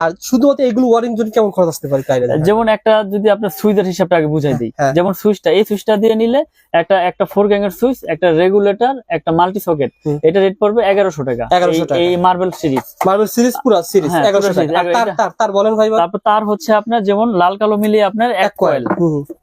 আর শুধুমাত্র এগুলো ওয়ারিং জন্য কেমন খরচ আসতে পারে যেমন একটা যদি আপনার সুইচের হিসাবটা আগে বুঝাই দিই। হ্যাঁ। যেমন সুইচটা এই সুইচটা দিয়ে নিলে একটা একটা ফোর গ্যাং এর সুইচ একটা রেগুলেটর একটা মাল্টি সকেট এটা রেট পড়বে এগারোশো টাকা। 1100 এই-। মার্বেল সিরিজ মার্বেল সিরিজ পুরো সিরিজ হ্যাঁ, তার বলেন ভাই তারপর তার হচ্ছে আপনার যেমন লাল কালো মিলিয়ে আপনার এক কয়েল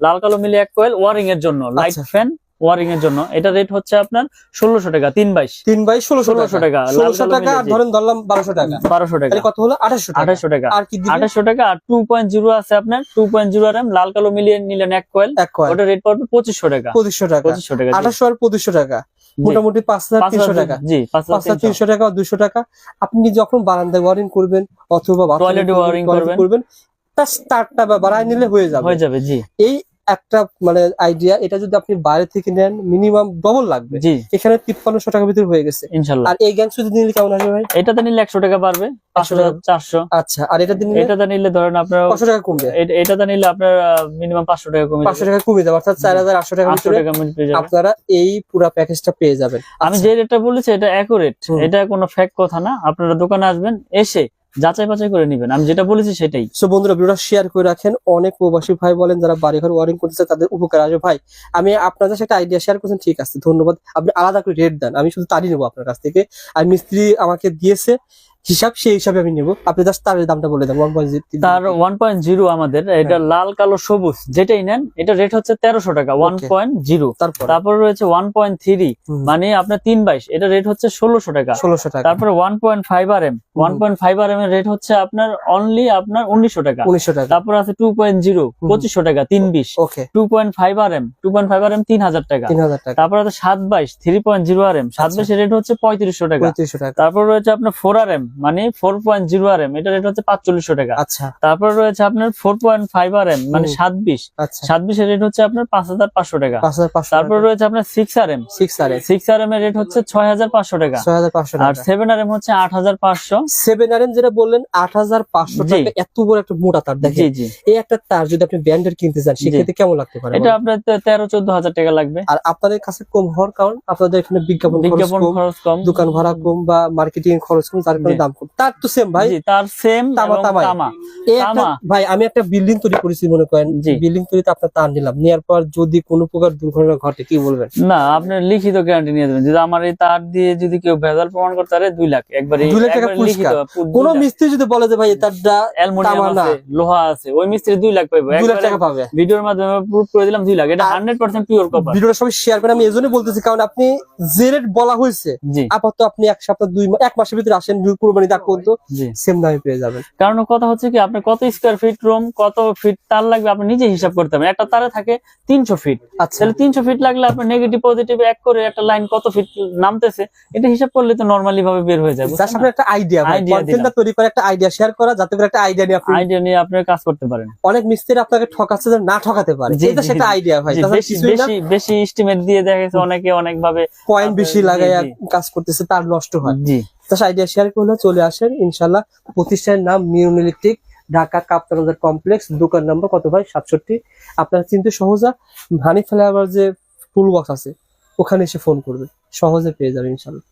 লাল কালো মিলিয়ে এক কয়েল ওয়ারিং এর জন্য। লাইট আচ্ছা। ফ্যান ওয়ারিং এর জন্য। এটা রেট হচ্ছে আপনার ষোলোশো টাকা তিন বাইশ। তিন বাই ষোলোশো 1600 টাকা, ষোলোশো টাকা আর ধরেন ধরলাম বারোশো টাকা। বারোশো টাকা। কত হলো? আঠাশশো আঠাশশো টাকা। আর কি? আঠাশশো টাকা আর টু পয়েন্ট জিরো আছে আপনার। টু পয়েন্ট জিরো এম লাল কালো মিলিয়ে নিলেন এক কয়েল এক কয়েল ওটা রেট পড়বে পঁচিশশো টাকা। পঁচিশশো টাকা। পঁচিশশো টাকা। আঠাশশো আর পঁচিশশো টাকা। মোটামুটি পাঁচ হাজার তিনশো টাকা। জি পাঁচ হাজার তিনশো। টাকা দুশো টাকা। আপনি যখন বারান্দায় ওয়ারিং করবেন অথবা করবেন, করবেন। করবেন তার স্টার্টটা বা বাড়ায় নিলে হয়ে যাবে। হয়ে যাবে জি। এই একটা মানে আইডিয়া এটা যদি আপনি বাইরে থেকে নেন মিনিমাম ডবল লাগবে। জি। এখানে তিপ্পান্নশো টাকার ভিতরে হয়ে গেছে। ইনশাল্লাহ। আর এই গ্যাং যদি নিলে কেমন আসবে ভাই? এটাতে নিলে একশো টাকা পারবে পাঁচশো টাকা। চারশো। আচ্ছা আর এটাতে নিলে? ধরেন আপনার পাঁচশো টাকা কমবে। এটাতে নিলে আপনার মিনিমাম পাঁচশো টাকা কমে পাঁচশো টাকা কমে যাবে অর্থাৎ চার হাজার আটশো টাকা যাবে আপনারা এই পুরো প্যাকেজটা পেয়ে যাবেন। আমি আচ্ছা, যে রেটটা বলেছি এটা অ্যাকুরেট। এটা কোনো ফ্যাক কথা না। আপনারা দোকানে আসবেন এসে যাচাই বাছাই করে নেবেন। আমি যেটা বলেছি সেটাই। সো বন্ধুরা, ভিডিওটা শেয়ার করে রাখেন। অনেক প্রবাসী ভাই বলেন, যারা বাড়ি ঘর ওয়ারিং করতেছে, তাদের উপকার আসবে। ভাই, আমি আপনাদের সাথে আইডিয়া শেয়ার করছেন, ঠিক আছে। ধন্যবাদ। আপনি আলাদা করে রেট দেন। আমি শুধু তারই নেব আপনার কাছ থেকে। আর মিস্ত্রি আমাকে দিয়েছে হিসাব সেই হিসাবে আমি নেব। আপনি জাস্ট তারের দামটা বলে দেন ওয়ান তার ওয়ান পয়েন্ট জিরো আমাদের এটা লাল কালো সবুজ যেটাই নেন এটা রেট হচ্ছে তেরোশো টাকা ওয়ান. পয়েন্ট জিরো তারপর? তারপর রয়েছে ওয়ান পয়েন্ট থ্রি মানে আপনার তিন বাইশ এটা রেট হচ্ছে ষোলোশো টাকা। ষোলোশো টাকা। তারপরে one point five R M one point five R M এর রেট হচ্ছে আপনার অনলি আপনার উনিশশো টাকা। উনিশশো টাকা। তারপর আছে টু পয়েন্ট জিরো পঁচিশশো টাকা তিন বিশ। Two point five R M two point five R M তিন হাজার টাকা। তিন হাজার টাকা। তারপর আছে সাত বাইশ three point zero R M সাত আচ্ছা। বাইশের রেট হচ্ছে পঁয়ত্রিশশো টাকা। তারপর রয়েছে আপনার ফোর আর এম মানে four point zero R M এটা রেট হচ্ছে পাঁচচল্লিশশো টাকা। আচ্ছা। তারপর রয়েছে আপনার four point five R M মানে। সাত বিশ আচ্ছা। সাত বিশের রেট হচ্ছে আপনার পাঁচ হাজার পাঁচশো টাকা। তারপর রয়েছে আপনার six R M six R six R M এর রেট হচ্ছে ছয় হাজার পাঁচশো টাকা। ছয় হাজার পাঁচশো আর সেভেন আর এম হচ্ছে আট হাজার পাঁচশো। সেভেন আর এম যেটা বললেন আট হাজার পাঁচশো। টাকা এত বড় একটা মোটা তার জি এই একটা তার যদি আপনি ব্যান্ডের কিনতে চান সেক্ষেত্রে কেমন লাগতে পারে এটা আপনার তেরো চোদ্দ হাজার টাকা লাগবে। আর আপনাদের কাছে কম হওয়ার কারণ আপনাদের এখানে বিজ্ঞাপন বিজ্ঞাপন খরচ কম। দোকান ভাড়া কম বা মার্কেটিং খরচ কম তার কারণে। দাম কম তার তো সেম ভাই। তার সেম তামা তামা। ভাই আমি একটা বিল্ডিং তৈরি করেছি মনে করেন। বিল্ডিং তৈরিতে আপনার তার নিলাম। নেওয়ার পর যদি কোনো প্রকার দুর্ঘটনা ঘটে কি বলবেন? না আপনার লিখিত গ্যারান্টি নিয়ে দেবেন যদি আমার এই তার দিয়ে যদি কেউ ভেজাল প্রমাণ করতে পারে দুই লাখ। একবারে দুই লাখ টাকা পুরস্কার। কোন মিস্ত্রি যদি বলে যে ভাই তারটা অ্যালুমিনিয়াম আছে লোহা আছে ওই মিস্ত্রি দুই লাখ পাইবো। দুই লাখ টাকা পাবে। ভিডিওর মাধ্যমে প্রুফ করে দিলাম দুই লাখ। এটা হান্ড্রেড পার্সেন্ট পিওর কপার ভিডিওটা সবাই শেয়ার করে আমি এই জন্য বলতেছি কারণ আপনি যে রেট বলা হয়েছে আপাতত আপনি এক সপ্তাহ দুই এক মাসের ভিতরে আসেন কুরবানি দাগ পর্যন্ত সেম দামে পেয়ে যাবেন। কারণ কথা হচ্ছে কি আপনার কত স্কোয়ার ফিট রুম কত ফিট তার লাগবে আপনি নিজে হিসাব করতে হবে একটা তারে থাকে তিনশো ফিট আচ্ছা। তাহলে তিনশো ফিট লাগলে আপনার নেগেটিভ পজিটিভ এক করে একটা লাইন কত ফিট নামতেছে এটা হিসাব করলে তো নর্মালি ভাবে বের হয়ে যাবে। জাস্ট আপনার একটা আইডিয়া কন্টেন্টটা তৈরি করে একটা আইডিয়া শেয়ার করা যাতে করে একটা আইডিয়া নিয়ে আপনি আইডিয়া নিয়ে আপনার কাজ করতে পারেন। অনেক মিস্ত্রি আপনাকে ঠকাচ্ছে যে না ঠকাতে পারে। এটা সেটা আইডিয়া ভাই। বেশি বেশি বেশি এস্টিমেট দিয়ে দেখা গেছে অনেকে অনেক ভাবে পয়েন্ট বেশি জি। কাজ করতেছে তার নষ্ট হয়। জি। তার আইডিয়া শেয়ার করলে চলে আসেন, ইনশাল্লাহ। প্রতিষ্ঠানের নাম মিউনিলিটিক ঢাকা কাপ্তানদের কমপ্লেক্স দোকান নম্বর কত ভাই? সাতষট্টি। আপনারা চিনতে সহজা হানি ফ্লাইওভার যে টুল বক্স আছে, ওখানে এসে ফোন করবে সহজে পেয়ে যাবে ইনশাল্লাহ।